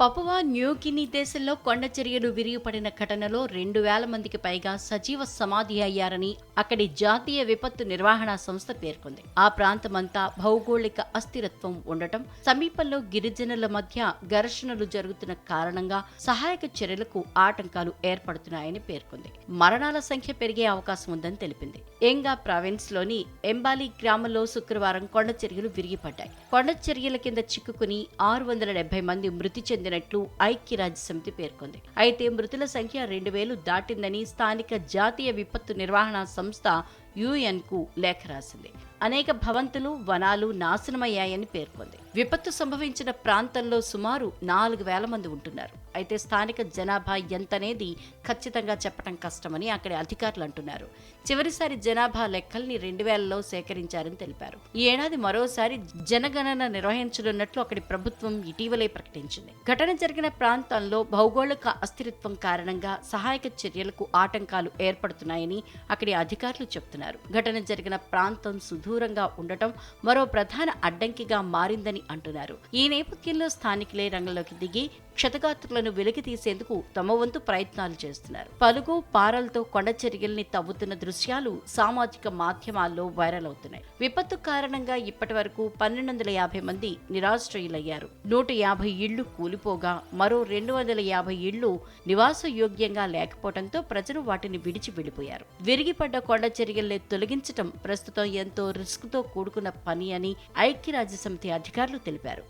Papua న్యూగినీ దేశంలో కొండ చర్యలు విరిగిపడిన ఘటనలో రెండు వేల మందికి పైగా సజీవ సమాధి అయ్యారని అక్కడి జాతీయ విపత్తు నిర్వహణ సంస్థ పేర్కొంది. ఆ ప్రాంతమంతా భౌగోళిక అస్థిరత్వం ఉండటం సమీపంలో గిరిజనుల మధ్య ఘర్షణలు జరుగుతున్న కారణంగా సహాయక చర్యలకు ఆటంకాలు ఏర్పడుతున్నాయని పేర్కొంది. మరణాల సంఖ్య పెరిగే అవకాశం ఉందని తెలిపింది. ఎంగా ప్రావిన్స్లోని ఎంబాలి గ్రామంలో శుక్రవారం కొండ చర్యలు విరిగిపడ్డాయి. కొండ చర్యల కింద చిక్కుకుని ఆరు వందల డెబ్బై మంది మృతి చెందినట్లు ఐక్యరాజ్యసమితి పేర్కొంది. అయితే మృతుల సంఖ్య రెండు వేలు దాటిందని స్థానిక జాతీయ విపత్తు నిర్వహణ సంస్థ యుఎన్కు లేఖ రాసింది. అనేక భవంతులు వనాలు నాశనమయ్యాయని పేర్కొంది. విపత్తు సంభవించిన ప్రాంతంలో సుమారు నాలుగు వేల మంది ఉంటున్నారు. అయితే స్థానిక జనాభా ఎంతనేది ఖచ్చితంగా చెప్పడం కష్టమని అక్కడి అధికారులు అంటున్నారు. చివరిసారి జనాభా లెక్కల్ని రెండు వేలలో సేకరించారని తెలిపారు. ఈ ఏడాది మరోసారి జనగణన నిర్వహించనున్నట్లు అక్కడి ప్రభుత్వం ఇటీవలే ప్రకటించింది. ఘటన జరిగిన ప్రాంతంలో భౌగోళిక అస్థిరత్వం కారణంగా సహాయక చర్యలకు ఆటంకాలు ఏర్పడుతున్నాయని అక్కడి అధికారులు చెబుతున్నారు. ఘటన జరిగిన ప్రాంతం సుదూరంగా ఉండటం మరో ప్రధాన అడ్డంకిగా మారిందని అంటున్నారు. ఈ నేపథ్యంలో స్థానికులే రంగంలోకి దిగి క్షతగాత్రులను వెలికి తీసేందుకు తమ వంతు ప్రయత్నాలు చేస్తున్నారు. పలుగు పారలతో కొండ చర్యల్ని తవ్వుతున్న దృశ్యాలు సామాజిక మాధ్యమాల్లో వైరల్ అవుతున్నాయి. విపత్తు కారణంగా ఇప్పటి వరకు పన్నెండు వందల యాభై మంది నిరాశ్రయులయ్యారు. నూట యాభై ఇళ్ళు కూలిపోగా మరో రెండు వందల యాభై ఇళ్ళు నివాసయోగ్యంగా లేకపోవడంతో ప్రజలు వాటిని విడిచి వెళ్ళిపోయారు విరిగిపడ్డ కొండ చర్యల్ని తొలగించటం ప్రస్తుతం ఎంతో రిస్క్తో కూడుకున్న పని అని ఐక్యరాజ్య సమితి అధికారులు తెలిపారు.